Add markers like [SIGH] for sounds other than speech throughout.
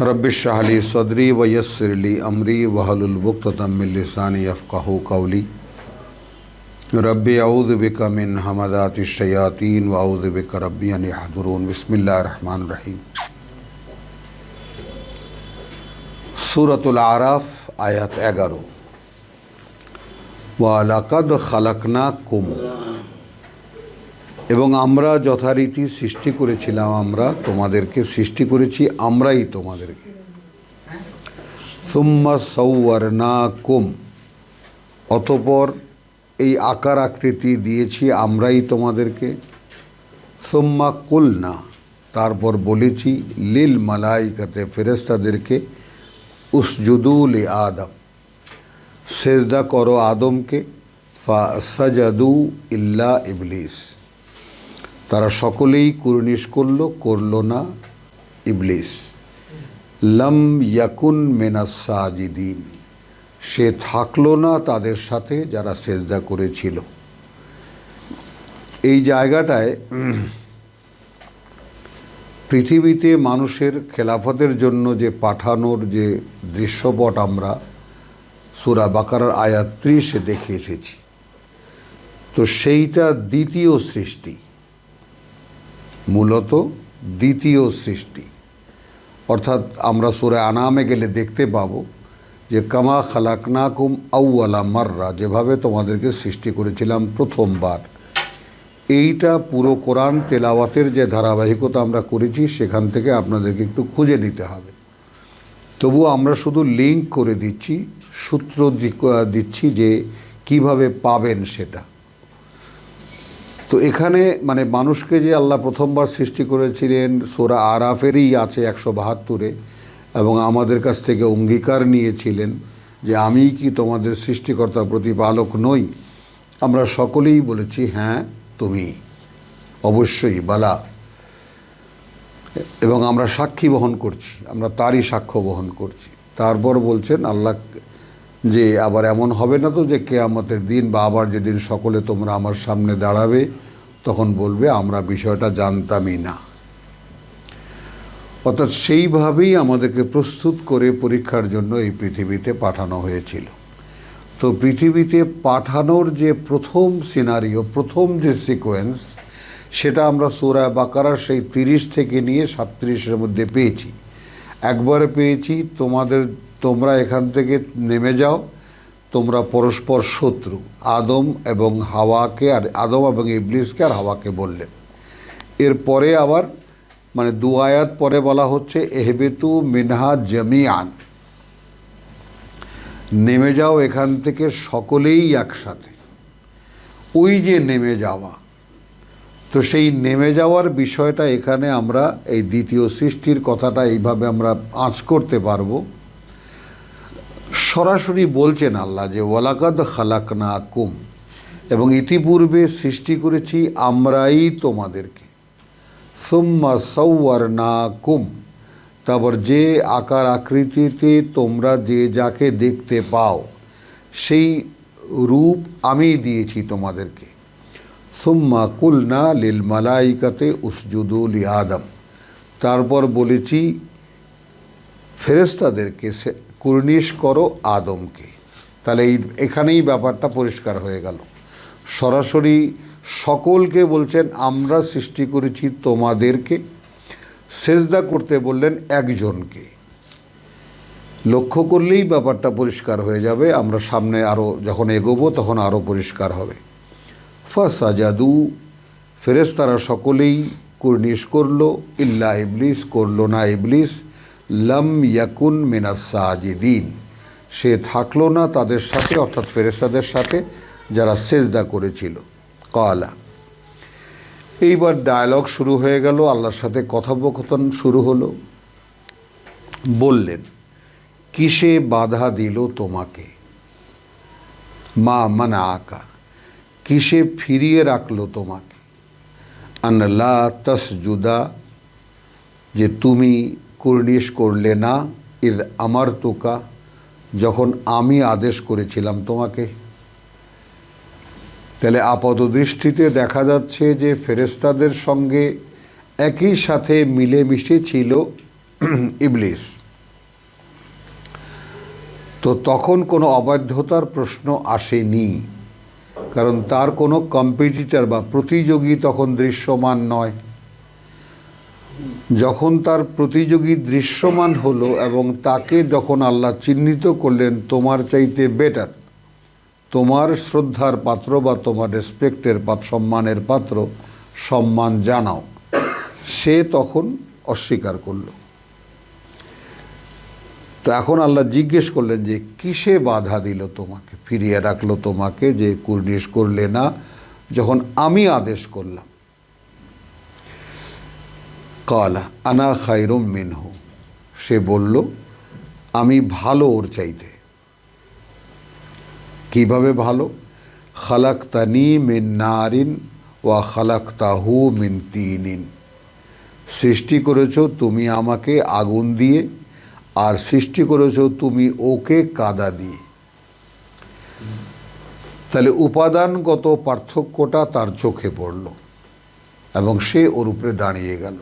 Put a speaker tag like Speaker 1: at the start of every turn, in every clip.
Speaker 1: ربش شاہلی صدری و یسرلی عمری وحل البقتم لسانی افقہ قولی رب اعوذ بک من حمدات الشیاطین و اعوذ بک رب ان یحضرون بسم اللہ الرحمن الرحیم سورة العراف آیت اگرو وَلَقَدْ خَلَقْنَاكُمُ এবং আমরা যথারীতি সৃষ্টি করেছিলাম, আমরা তোমাদেরকে সৃষ্টি করেছি, আমরাই তোমাদেরকে। সুম্মা সৌয়ারনা কুম অতপর এই আকার আকৃতি দিয়েছি, আমরাই তোমাদেরকে। সুম্মা কুলনা, তারপর বলেছি, লিল মালাইকাতে ফেরেস্তাদেরকে উসজুদুল আদম, সেজদা করো আদমকে, ফা সাজাদু ইল্লা ইবলিস। তারা সকলেই কুর্নিশ করল করল না ইবলিস। লম ইয়াকুন মেনা সাজিদিন। সে থাকল না তাদের সাথে যারা সেজদা করেছিল। এই জায়গাটায় পৃথিবীতে মানুষের খেলাফতের জন্য যে পাঠানোর যে দৃশ্যপট আমরা সুরা বাকারার আয়াত ত্রিশে দেখে এসেছি। তো সেইটা দ্বিতীয় সৃষ্টি। মূলত দ্বিতীয় সৃষ্টি। অর্থাৎ আমরা সুরে আনামে গেলে দেখতে পাবো যে কামা খালাকনাকুম আউয়ালা মাররা, যেভাবে তোমাদেরকে সৃষ্টি করেছিলাম প্রথমবার। এইটা পুরো কোরআন তেলাওয়াতের যে ধারাবাহিকতা আমরা করেছি, সেখান থেকে আপনাদেরকে একটু খুঁজে নিতে হবে। তবু আমরা শুধু লিঙ্ক করে দিচ্ছি, সূত্র দিচ্ছি যে কীভাবে পাবেন সেটা। তো এখানে মানে মানুষকে যে আল্লাহ প্রথমবার সৃষ্টি করেছিলেন, সোরা আরাফেরই আছে একশো বাহাত্তরে এবং আমাদের কাছ থেকে অঙ্গীকার নিয়েছিলেন যে আমি কি তোমাদের সৃষ্টিকর্তা প্রতিপালক নই? আমরা সকলেই বলেছি হ্যাঁ তুমি। অবশ্যই, বালা। এবং আমরা সাক্ষী বহন করছি, আমরা তারই সাক্ষ্য বহন করছি। তারপর বলছেন, আল্লাহ যে আবার এমন হবে না তো যে কেয়ামতের দিন বা আবার যেদিন সকলে তোমরা আমার সামনে দাঁড়াবে, তখন বলবে, আমরা বিষয়টা জানতামই না। অর্থাৎ সেইভাবেই আমাদেরকে প্রস্তুত করে পরীক্ষার জন্য এই পৃথিবীতে পাঠানো হয়েছিল। তো পৃথিবীতে পাঠানোর যে প্রথম সিনারিও প্রথম যে সিকোয়েন্স সেটা আমরা সোরা বাকারার সেই তিরিশ থেকে নিয়ে সাতত্রিশের মধ্যে পেয়েছি। একবার পেয়েছি, তোমাদের তোমরা এখান থেকে নেমে যাও, তোমরা পরস্পর শত্রু, আদম এবং হাওয়াকে আর আদম এবং ইবলিসকে আর হাওয়াকে বললেন এরপরে আবার মানে দু আয়াত পরে বলা হচ্ছে, এহবেতু মিনহা জামিয়ান নেমে যাও এখান থেকে সকলেই একসাথে। ওই যে নেমে যাওয়া, তো সেই নেমে যাওয়ার বিষয়টা এখানে আমরা এই দ্বিতীয় সৃষ্টির কথাটা এইভাবে আমরা আঁচ করতে পারব। সরাসরি বলছেন আল্লাহ যে, ওয়ালাকাদ খালাকনা কুম এবং ইতিপূর্বে সৃষ্টি করেছি আমরাই তোমাদেরকে। সুম্মা সৌয়ার না কুম তারপর যে আকার আকৃতিতে তোমরা যে যাকে দেখতে পাও, সেই রূপ আমি দিয়েছি তোমাদেরকে। সুম্মা কুলনা লিল মালাইকাতে উসজুদুল আদম। তারপর বলেছি ফেরেস্তাদেরকে সে কুর্নিশ করো আদমকে। তাহলে এই এখানেই ব্যাপারটা পরিষ্কার হয়ে গেল। সরাসরি সকলকে বলছেন, আমরা সৃষ্টি করেছি তোমাদেরকে। সেজদা করতে বললেন একজনকে। লক্ষ্য করলেই ব্যাপারটা পরিষ্কার হয়ে যাবে। আমরা সামনে আরও যখন এগোবো তখন আরও পরিষ্কার হবে। ফাসাজাদু ফেরেস্তারা সকলেই কুর্নিশ করল। ইল্লা ইবলিস করল না ইবলিস। লম ইয়াকুন মিনাস সাজিদিন। সে থাকল না তাদের সাথে, অর্থাৎ ফেরেস্তাদের সাথে, যারা সেজদা করেছিল। কলা এইবার ডায়ালগ শুরু হয়ে গেল, আল্লাহর সাথে কথোপকথন শুরু হলো। বললেন, কিসে বাধা দিল তোমাকে? মা মানা আকা কিসে ফিরিয়ে রাখল তোমাকে? আনলা তসজুদা, যে তুমি কুর্নিশ করলে না, ইদ আমার তোকা যখন আমি আদেশ করেছিলাম তোমাকে। তাহলে আপাত দৃষ্টিতে দেখা যাচ্ছে যে ফেরেস্তাদের সঙ্গে একই সাথে মিলেমিশে ছিল [CLEARS THROAT] ইবলিস। তো তখন কোনো অবাধ্যতার প্রশ্ন আসেনি, কারণ তার কোনো কম্পিটিটার বা প্রতিযোগী তখন দৃশ্যমান নয়। যখন তার প্রতিযোগী দৃশ্যমান হলো এবং তাকে যখন আল্লাহ চিহ্নিত করলেন, তোমার চাইতে বেটার তোমার শ্রদ্ধার পাত্র বা তোমার রেসপেক্টের সম্মানের পাত্র, সম্মান জানাও। সে তখন অস্বীকার করল। তো এখন আল্লাহ জিজ্ঞেস করলেন যে, কিসে বাধা দিল তোমাকে? ফিরিয়ে রাখল তোমাকে যে কুর্নিশ করলে না? যখন আমি আদেশ করলাম কালা, আনা খাইরুম মিনহু। সে বলল, আমি ভালো ওর চাইতে। কীভাবে ভালো? খালাক্তানি মিন নারিন ওয়া খালাক্তাহু মিন তিনিন। সৃষ্টি করেছ তুমি আমাকে আগুন দিয়ে, আর সৃষ্টি করেছ তুমি ওকে কাদা দিয়ে। তাহলে উপাদানগত পার্থক্যটা তার চোখে পড়ল এবং সে ওর উপরে দাঁড়িয়ে গেল।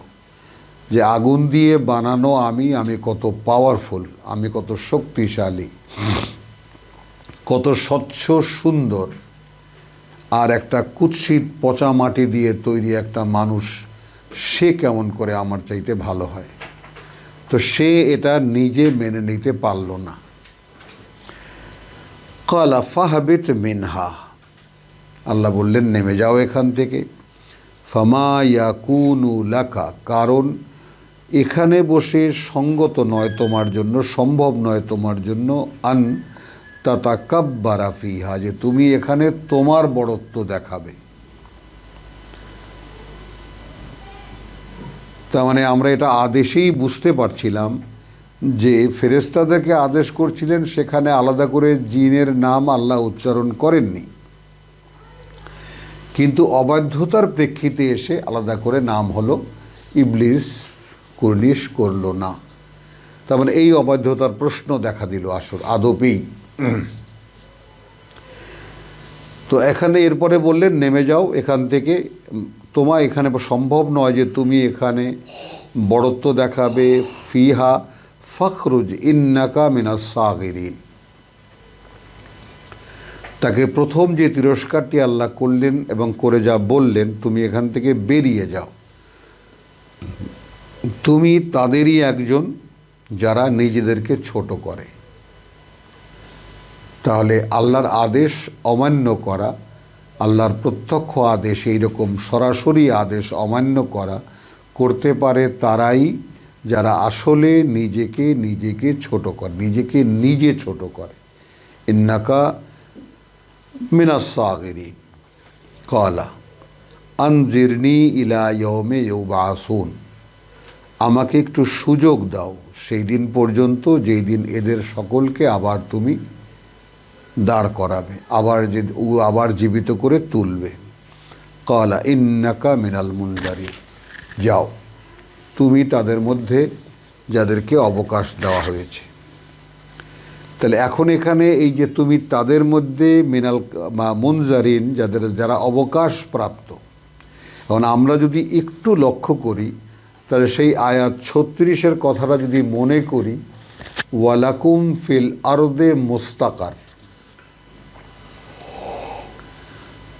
Speaker 1: যে আগুন দিয়ে বানানো আমি আমি কত পাওয়ারফুল আমি কত শক্তিশালী, কত স্বচ্ছ, সুন্দর, আর একটা কুৎসিত পচা মাটি দিয়ে তৈরি একটা মানুষ, সে কেমন করে আমার চাইতে ভালো হয়? তো সে এটা নিজে মেনে নিতে পারল না। কালা ফাহাবিত মিনহা, আল্লাহ বললেন, নেমে যাও এখান থেকে। ফামা ইয়াকুনু লাকা, কারণ এখানে বসে সঙ্গত নয় তোমার জন্য, সম্ভব নয় তোমার জন্য, আন তাতাকাব্বারা ফিহা, যে তুমি এখানে তোমার বড়ত্ব দেখাবে। তার মানে আমরা এটা আদেশেই বুঝতে পারছিলাম যে ফেরেস্তাদেরকে আদেশ করছিলেন সেখানে আলাদা করে জিনের নাম আল্লাহ উচ্চারণ করেননি। কিন্তু অবাধ্যতার প্রেক্ষিতে এসে আলাদা করে নাম হলো ইবলিস। কুর্নিশ করল না। তার মানে এই অবাধ্যতার প্রশ্ন দেখা দিল আসর আদপেই তো এখানে এরপরে বললেন, নেমে যাও, এখান থেকে। তোমার এখানে সম্ভব নয় যে তুমি এখানে বড়ত্ব দেখাবে। ফিহা ফখরুজ ইন্নাকা মিনা সাগিরিন। তাকে প্রথম যে তিরস্কারটি আল্লাহ করলেন এবং করে যা বললেন, তুমি এখান থেকে বেরিয়ে যাও। তুমি তাদেরই একজন যারা নিজেদেরকে ছোট করে। তাহলে আল্লাহর আদেশ অমান্য করা, আল্লাহর প্রত্যক্ষ আদেশ এইরকম সরাসরি আদেশ অমান্য করা করতে পারে তারাই যারা আসলে নিজেকে নিজেকে ছোট করে, নিজেকে নিজে ছোট করে। ইন্নাকা মিনাসাগিরি কলা আনজিরনি ইলা ইয়মে ইউবাসুন। আমাকে একটু সুযোগ দাও। সেই দিন পর্যন্ত যেই দিন এদের সকলকে আবার তুমি দাঁড় করাবে, আবার যে ও আবার জীবিত করে তুলবে। কলা, ইন্নাকা মিনাল মুন্দারি যাও, তুমি তাদের মধ্যে যাদেরকে অবকাশ দেওয়া হয়েছে। তাহলে এখন এখানে এই যে তুমি তাদের মধ্যে মিনাল মুনজারিন, যাদের, যারা অবকাশ প্রাপ্ত। এখন আমরা যদি একটু লক্ষ্য করি তাহলে সেই আয়াত ছত্রিশের কথাটা যদি মনে করি, ওয়ালাকুম ফিল আরদে মোস্তাকার।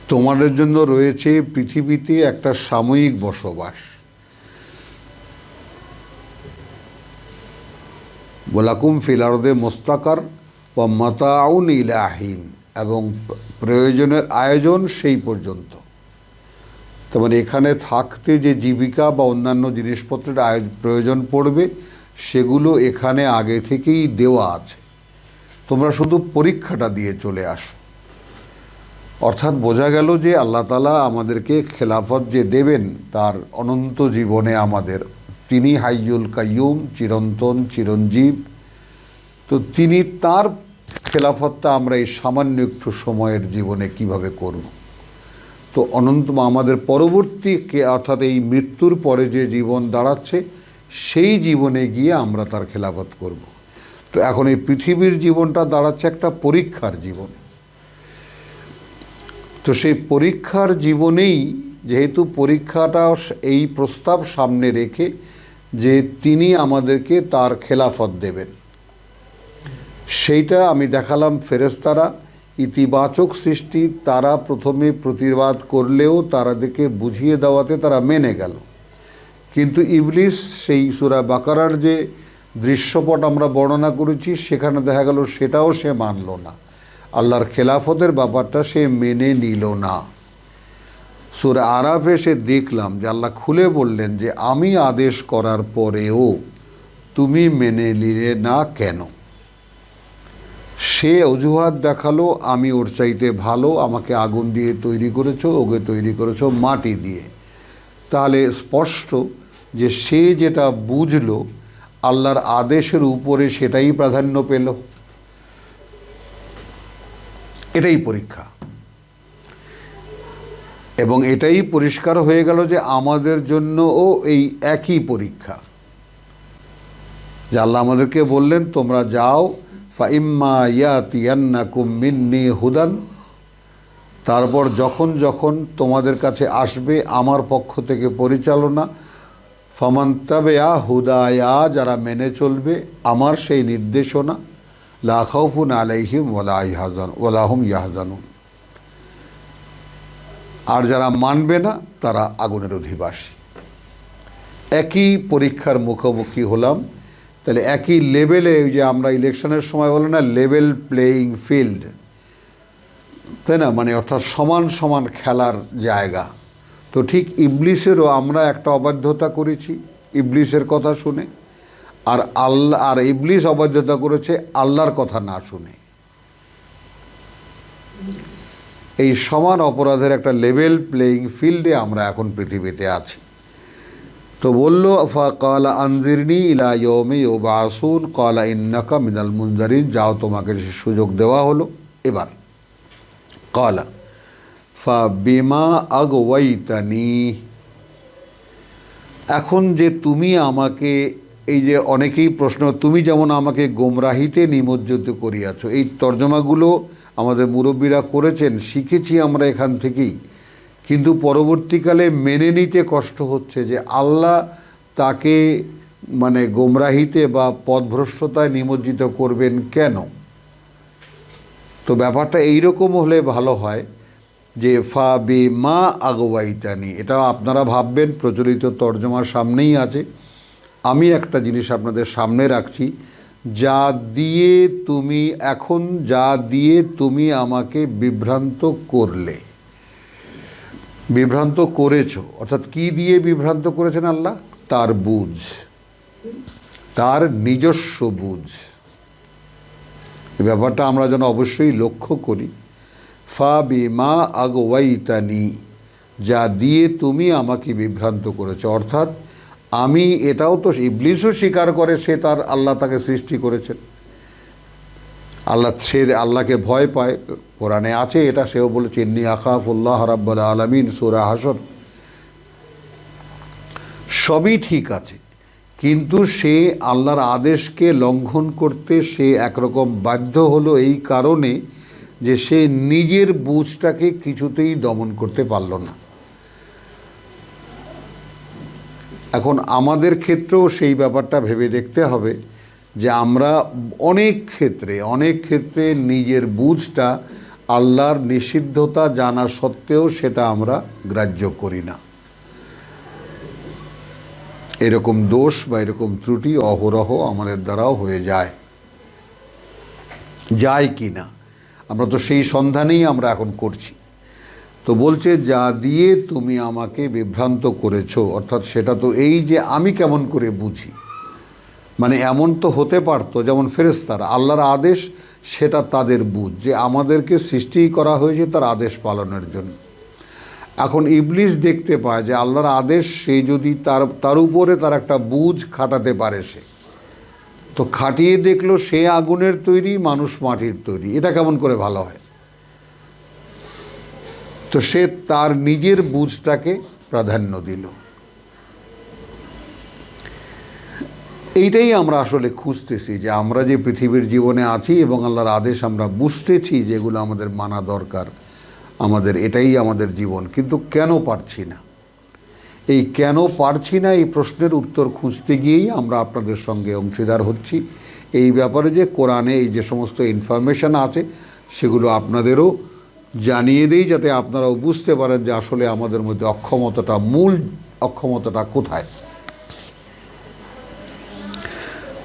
Speaker 1: তোমাদের জন্য রয়েছে পৃথিবীতে একটা সাময়িক বসবাস। বোলাকুম ফিলারদে মোস্তাকার ও মাতাউন ইলাহীন। এবং প্রয়োজনের আয়োজন সেই পর্যন্ত। তার মানে এখানে থাকতে যে জীবিকা বা অন্যান্য জিনিসপত্রের আয় প্রয়োজন পড়বে, সেগুলো এখানে আগে থেকেই দেওয়া আছে। তোমরা শুধু পরীক্ষাটা দিয়ে চলে আসো। অর্থাৎ বোঝা গেল যে আল্লাহ তালা আমাদেরকে খেলাফত যে দেবেন, তার অনন্ত জীবনে আমাদের, তিনি হাইয়ুল কাইয়ুম, চিরন্তন চিরঞ্জীব। তো তিনি তার খেলাফতটা আমরা এই সামান্য একটু সময়ের জীবনে কীভাবে করব? তো অনন্ত আমাদের পরবর্তী অর্থাৎ এই মৃত্যুর পরে যে জীবন দাঁড়াচ্ছে, সেই জীবনে গিয়ে আমরা তার খেলাফত করব। তো এখন এই পৃথিবীর জীবনটা দাঁড়াচ্ছে একটা পরীক্ষার জীবন। তো সেই পরীক্ষার জীবনেই যেহেতু পরীক্ষাটা এই প্রস্তাব সামনে রেখে যে তিনি আমাদেরকে তার খেলাফত দেবেন। সেইটা আমি দেখালাম ফেরেস্তারা ইতিবাচক সৃষ্টি তারা প্রথমে প্রতিবাদ করলেও তারাদেরকে বুঝিয়ে দেওয়াতে তারা মেনে গেল। কিন্তু ইবলিস সেই সুরা বাকারার যে দৃশ্যপট আমরা বর্ণনা করেছি, সেখানে দেখা গেল সেটাও সে মানল না। আল্লাহর খেলাফতের ব্যাপারটা সে মেনে নিল না। সুরা আরাফে সে দেখলাম যে আল্লাহ খুলে বললেন যে, আমি আদেশ করার পরেও তুমি মেনে নিলে না কেন? সে অজুহাত দেখাল, আমি ওর চাইতে ভালো, আমাকে আগুন দিয়ে তৈরি করেছ, ওকে তৈরি করেছ মাটি দিয়ে। তাহলে স্পষ্ট যে সে যেটা বুঝলো, আল্লাহর আদেশের উপরে সেটাই প্রাধান্য পেল। এটাই পরীক্ষা। এবং এটাই পরিষ্কার হয়ে গেল যে আমাদের জন্যও এই একই পরীক্ষা। যে আল্লাহ আমাদেরকে বললেন, তোমরা যাও ফাইম্মা মিন্নি হুদান, তারপর যখন যখন তোমাদের কাছে আসবে আমার পক্ষ থেকে পরিচালনা, ফমান তবে আ হুদায়া, যারা মেনে চলবে আমার সেই নির্দেশনা, লা খাউফুন আলাইহিম ওলা ইহাজান ওলাহুম ইয়াহজানুন। আর যারা মানবে না, তারা আগুনের অধিবাসী। একই পরীক্ষার মুখোমুখি হলাম তাহলে একই লেভেলে ওই যে আমরা ইলেকশনের সময় বলে না লেভেল প্লেয়িং ফিল্ড, তাই না? মানে অর্থাৎ সমান সমান খেলার জায়গা। তো ঠিক ইবলিসেরও আমরা একটা অবাধ্যতা করেছি, ইবলিসের কথা শুনে। আর আল্লাহ আর ইবলিস অবাধ্যতা করেছে আল্লাহর কথা না শুনে। এই সমান অপরাধের একটা লেভেল প্লেয়িং ফিল্ডে আমরা এখন পৃথিবীতে আছি। তো বলল ফা কালা আনজিরনি ইলা ইয়মে ও বাসুন কালা, ইন্নাকা মিনাল মুনজারিন। যাও, তোমাকে সে সুযোগ দেওয়া হলো। এবার, কালা, ফা বিমা আগওয়াইতানি। এখন যে তুমি আমাকে, এই যে অনেকেই প্রশ্ন, তুমি যেমন আমাকে গোমরাহিতে নিমজ্জিত করিয়াছ। এই তর্জমাগুলো আমাদের মুরব্বীরা করেছেন, শিখেছি আমরা এখান থেকেই। কিন্তু পরবর্তীকালে মেনে নিতে কষ্ট হচ্ছে যে আল্লাহ তাকে মানে গোমরাহিতে বা পথভ্রষ্টতায় নিমজ্জিত করবেন কেন? তো ব্যাপারটা এইরকম হলে ভালো হয় যে ফা বে মা আগোয়াইতানি এটা আপনারা ভাববেন, প্রচলিত তর্জমার সামনেই আছে। আমি একটা জিনিস আপনাদের সামনে রাখছি, যা দিয়ে তুমি এখন, যা দিয়ে তুমি আমাকে বিভ্রান্ত করলে। বিভ্রান্ত করেছ। অর্থাৎ কি দিয়ে বিভ্রান্ত করেছেন আল্লাহ? তার বুঝ। তার নিজস্ব বুঝ। এই ব্যাপারটা আমরা যেন অবশ্যই লক্ষ্য করি। ফা বিমা আগওয়াইতানি, যা দিয়ে তুমি আমাকে বিভ্রান্ত করেছ। অর্থাৎ আমি এটাও তো ইবলিসও স্বীকার করে, সে তার আল্লাহ তাকে সৃষ্টি করেছেন। আল্লাহ সে আল্লাহকে ভয় পায়। কোরআনে আছে এটা, সেও বলেছে, ইন্নি আখাফুল্লাহ রাব্বাল আলমিন সুরা হাসন সবই ঠিক আছে, কিন্তু সে আল্লাহর আদেশকে লঙ্ঘন করতে সে একরকম বাধ্য হলো এই কারণে যে সে নিজের বুঝটাকে কিছুতেই দমন করতে পারল না। এখন আমাদের ক্ষেত্রেও সেই ব্যাপারটা ভেবে দেখতে হবে। যে আমরা অনেক ক্ষেত্রে অনেক ক্ষেত্রে নিজের বুঝটা আল্লাহর নিষিদ্ধতা জানা সত্ত্বেও সেটা আমরা গ্রাহ্য করি না। এরকম দোষ বা এরকম ত্রুটি অহরহ আমাদের দ্বারাও হয়ে যায়। যায় কি না? আমরা তো সেই সন্ধানেই আমরা এখন করছি। তো বলছে, যা দিয়ে তুমি আমাকে বিভ্রান্ত করেছ, অর্থাৎ সেটা তো এই যে আমি কেমন করে বুঝি? মানে এমন তো হতে পারতো, যেমন ফেরেস্তারা আল্লাহর আদেশ, সেটা তাদের বুঝ, যে আমাদেরকে সৃষ্টি করা হয়েছে তার আদেশ পালনের জন্য। এখন ইবলিস দেখতে পায় যে আল্লাহর আদেশ, সে যদি তার তার উপরে তার একটা বুঝ খাটাতে পারে সে। তো খাটিয়ে দেখল সে আগুনের তৈরি, মানুষ মাটির তৈরি। এটা কেমন করে ভালো হয়? তো সে তার নিজের বুঝটাকে প্রাধান্য দিল। এইটাই আমরা আসলে খুঁজতেছি যে আমরা যে পৃথিবীর জীবনে আছি এবং আল্লাহর আদেশ আমরা বুঝতেছি যেগুলো আমাদের মানা দরকার, আমাদের এটাই আমাদের জীবন, কিন্তু কেন পারছি না? এই কেন পারছি না এই প্রশ্নের উত্তর খুঁজতে গিয়েই আমরা আপনাদের সঙ্গে অংশীদার হচ্ছি। এই ব্যাপারে যে কোরআনে এই যে সমস্ত ইনফরমেশান আছে, সেগুলো আপনাদেরও জানিয়ে দিই যাতে আপনারাও বুঝতে পারেন যে আসলে আমাদের মধ্যে অক্ষমতাটা মূল অক্ষমতাটা কোথায়।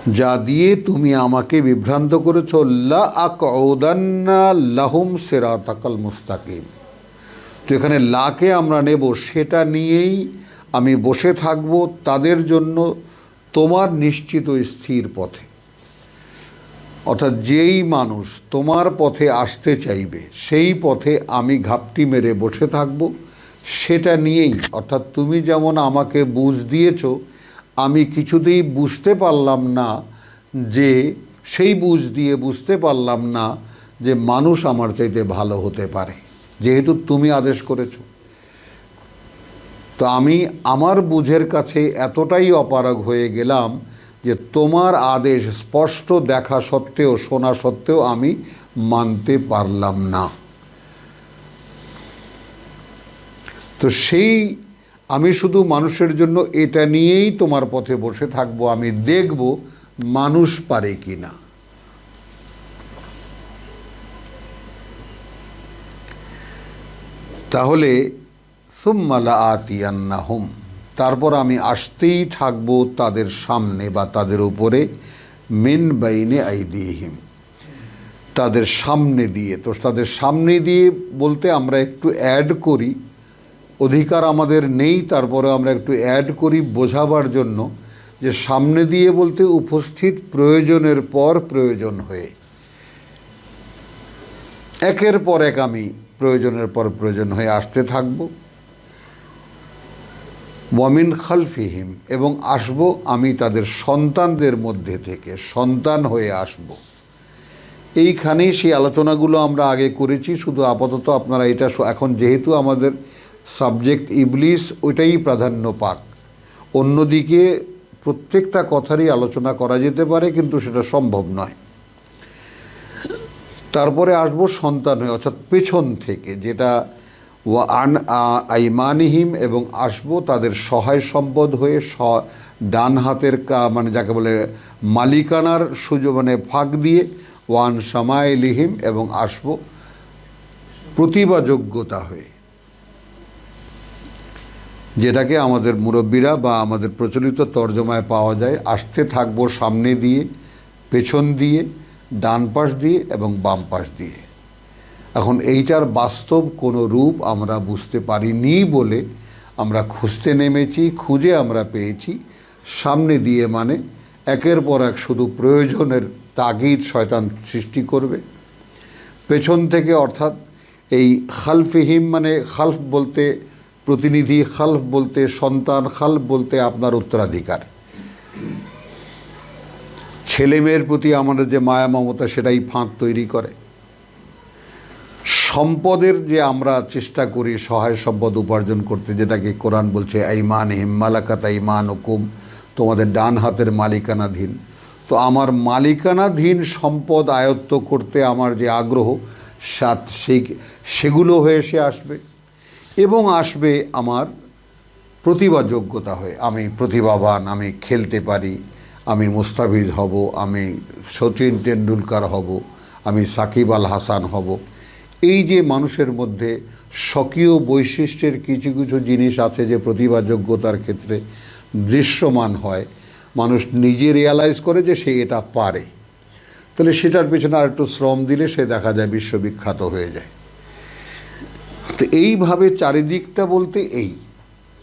Speaker 1: যা দিয়ে তুমি আমাকে বিভ্রান্ত করেছ লা আকউদান্না লাহুম সিরাতাকাল মুস্তাকিম। তো এখানে লাকে আমরা নেব, সেটা নিয়েই আমি বসে থাকব তাদের জন্য তোমার নিশ্চিত স্থির পথে। অর্থাৎ যেই মানুষ তোমার পথে আসতে চাইবে, সেই পথে আমি ঘাপটি মেরে বসে থাকব, সেটা নিয়েই। অর্থাৎ তুমি যেমন আমাকে বুঝ দিয়েছ আমি কিছুতেই বুঝতে পারলাম না যে, সেই বুঝ দিয়ে বুঝতে পারলাম না যে মানুষ আমার চাইতে ভালো হতে পারে। যেহেতু তুমি আদেশ করেছ। তো আমি আমার বুঝের কাছে এতটাই অপারগ হয়ে গেলাম যে তোমার আদেশ স্পষ্ট দেখা সত্ত্বেও, শোনা সত্ত্বেও আমি মানতে পারলাম না। তো সেই আমি শুধু মানুষের জন্য এটা নিয়েই তোমার পথে বসে থাকব, আমি দেখব মানুষ পারে কি না তাহলে সুম্মালা আতিয়ান্নাহুম তারপর আমি আসতেই থাকব তাদের সামনে বা তাদের উপরে, মিন বাইনে আইদিহিম। তাদের সামনে দিয়ে, তো তাদের সামনে দিয়ে বলতে আমরা একটু অ্যাড করি। অধিকার আমাদের নেই, তারপরে আমরা একটু অ্যাড করি বোঝাবার জন্য যে সামনে দিয়ে বলতে উপস্থিত প্রয়োজনের পর প্রয়োজন হয়ে। একের পর এক আমি প্রয়োজনের পর প্রয়োজন হয়ে আসতে থাকব। ওয়ামিন খালফিহিম এবং আসব আমি তাদের সন্তানদের মধ্যে থেকে, সন্তান হয়ে আসব। এইখানেই সেই আলোচনাগুলো আমরা আগে করেছি, শুধু আপাতত আপনারা এটা এখন যেহেতু আমাদের সাবজেক্ট ইবলিস ওইটাই প্রাধান্য পাক। অন্যদিকে প্রত্যেকটা কথারই আলোচনা করা যেতে পারে, কিন্তু সেটা সম্ভব নয়। তারপরে আসব সন্তান হয়ে, অর্থাৎ পেছন থেকে, যেটা ওয়া আন আইমানিহিম এবং আসব তাদের সহায় সম্পদ হয়ে, স ডান হাতের কা মানে যাকে বলে মালিকানার সুযোগ মানে ফাঁক দিয়ে, ওয়ান সামাইলিহিম এবং আসব প্রতিভাযোগ্যতা হয়ে। যেটাকে আমাদের মুরব্বীরা বা আমাদের প্রচলিত তর্জমায় পাওয়া যায়, আসতে থাকব সামনে দিয়ে, পেছন দিয়ে, ডান পাশ দিয়ে এবং বাম পাশ দিয়ে। এখন এইটার বাস্তব কোনো রূপ আমরা বুঝতে পারিনি বলে আমরা খুঁজতে নেমেছি, খুঁজে আমরা পেয়েছি। সামনে দিয়ে মানে একের পর এক শুধু প্রয়োজনের তাগিদ শয়তান সৃষ্টি করবে। পেছন থেকে অর্থাৎ এই খালফিহিম মানে খালফ বলতে প্রতিনিধি খালফ বলতে, সন্তান খালফ বলতে আপনার উত্তরাধিকার। ছেলে মেয়ের প্রতি আমাদের যে মায়া, মমতা, সেটাই ফাঁক তৈরি করে। সম্পদের যে আমরা চেষ্টা করি সহায় সম্পদ উপার্জন করতে, যেটাকে কোরআন বলছে আইমান হিম মালাকাত আইমান হুকুম তোমাদের ডান হাতের মালিকানাধীন। তো আমার মালিকানাধীন সম্পদ আয়ত্ত করতে আমার যে আগ্রহ, সাত সেই, সেগুলো হয়ে এসে আসবে। এবং আসবে আমার প্রতিভা যোগ্যতা হয়ে। আমি প্রতিভাবান, আমি খেলতে পারি, আমি মুস্তাফিজ হব, আমি সচিন টেন্ডুলকার হব, আমি সাকিব আল হাসান হব। এই যে মানুষের মধ্যে স্বকীয় বৈশিষ্ট্যের কিছু কিছু জিনিস আছে যে প্রতিভা যোগ্যতার ক্ষেত্রে দৃশ্যমান হয়, মানুষ নিজে রিয়ালাইজ করে যে সে এটা পারে। তাহলে সেটার পেছনে আর একটু শ্রম দিলে সে দেখা যায় বিশ্ববিখ্যাত হয়ে যায়। তো এইভাবে চারিদিকটা বলতে এই।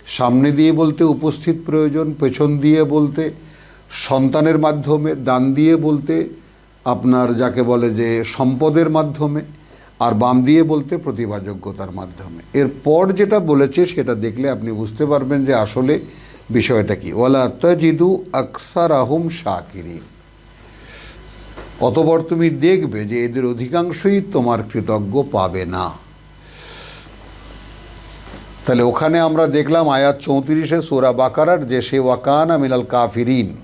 Speaker 1: সামনে দিয়ে বলতে উপস্থিত প্রয়োজন, পেছন দিয়ে বলতে সন্তানের মাধ্যমে দান দিয়ে বলতে আপনার যাকে বলে যে সম্পদের মাধ্যমে, আর বাম দিয়ে বলতে প্রতিভাযোগ্যতার মাধ্যমে। এরপর যেটা বলেছে সেটা দেখলে আপনি বুঝতে পারবেন যে আসলে বিষয়টা কি। ওয়ালা তাজিদু আকসার আহম শাকিরিন। অতপর তুমি দেখবে যে এদের অধিকাংশই তোমার কৃতজ্ঞ পাবে না। তাহলে ওখানে আমরা দেখলাম আয়াত চৌত্রিশে সোরা বাকারার যে সে ওয়াকানা মিনাল কাফিরিন,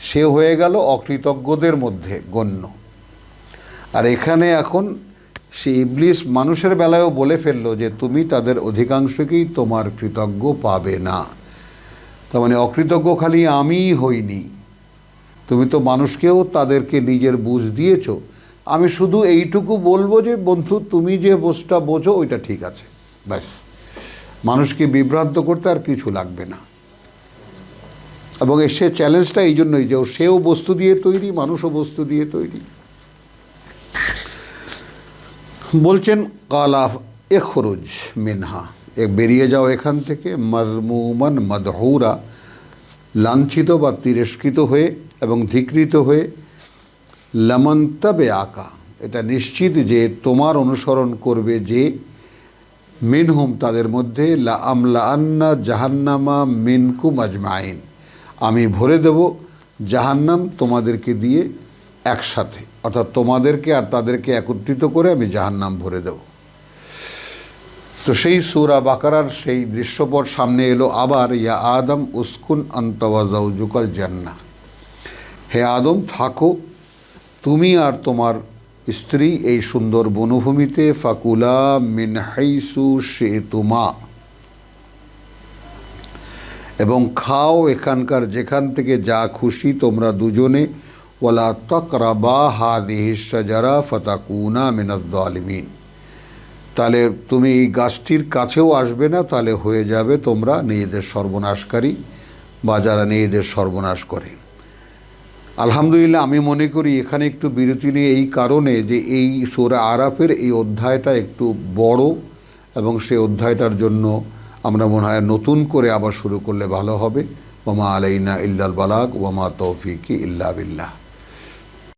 Speaker 1: সে হয়ে গেল অকৃতজ্ঞদের মধ্যে গণ্য। আর এখানে এখন সে ইবলিস মানুষের বেলায়ও বলে ফেলল যে তুমি তাদের অধিকাংশকেই তোমার কৃতজ্ঞ পাবে না। তার মানে অকৃতজ্ঞ খালি আমিই হইনি। তুমি তো মানুষকেও তাদেরকে নিজের বুঝ দিয়েছ। আমি শুধু এইটুকু বলব যে বন্ধু, তুমি যে বোঝটা বোঝো, ওইটা ঠিক আছে। ব্যাস। মানুষকে বিভ্রান্ত করতে আর কিছু লাগবে না। এবং সে চ্যালেঞ্জটা এই জন্যই যে সেও বস্তু দিয়ে তৈরি, মানুষও বস্তু দিয়ে তৈরি। বলছেন, কালা এখরুজ মিনহা। এ বেরিয়ে যাও এখান থেকে মজমুমান মদহুরা। লাঞ্ছিত বা তিরস্কৃত হয়ে এবং ধিকৃত হয়ে লমন্তবে আকা। এটা নিশ্চিত যে তোমার অনুসরণ করবে যে মিনহুম তাদের মধ্যে লা আমলা আন্না জাহান্নামা মিনকুম আজমাইন। আমি ভরে দেব জাহান্নাম তোমাদেরকে দিয়ে একসাথে। অর্থাৎ তোমাদেরকে আর তাদেরকে একত্রিত করে আমি জাহান্নাম ভরে দেব। তো সেই সুরা বাকারার সেই দৃশ্যপট সামনে এলো আবার, ইয়া আদম উস্কুন আন্তওয়াজাউজুকাল জান্না হে আদম, থাকো। তুমি আর তোমার স্ত্রী এই সুন্দর বনভূমিতে, ফাকুলা মিন হাইসু সে তুমা এবং খাও এখানকার যেখান থেকে যা খুশি তোমরা দুজনে। ওলা তকরাবা হাদিহি সাজারা ফতাকুনা মিনাদ্দালিমিন তাহলে তুমি এই গাছটির কাছেও আসবে না, তাহলে হয়ে যাবে তোমরা নিজেদের সর্বনাশকারী বা যারা নিজেদের সর্বনাশ করে। আলহামদুলিল্লাহ, আমি মনে করি এখানে একটু বিরতি নিয়ে এই কারণে যে এই সোরা আরাফের এই অধ্যায়টা একটু বড় এবং সে অধ্যায়টার জন্য আমরা মনে হয় নতুন করে আবার শুরু করলে ভালো হবে। ওমা আলাইনা ইল্লাল বালাক ওমা তৌফিকি ইল্লা বিল্লাহ।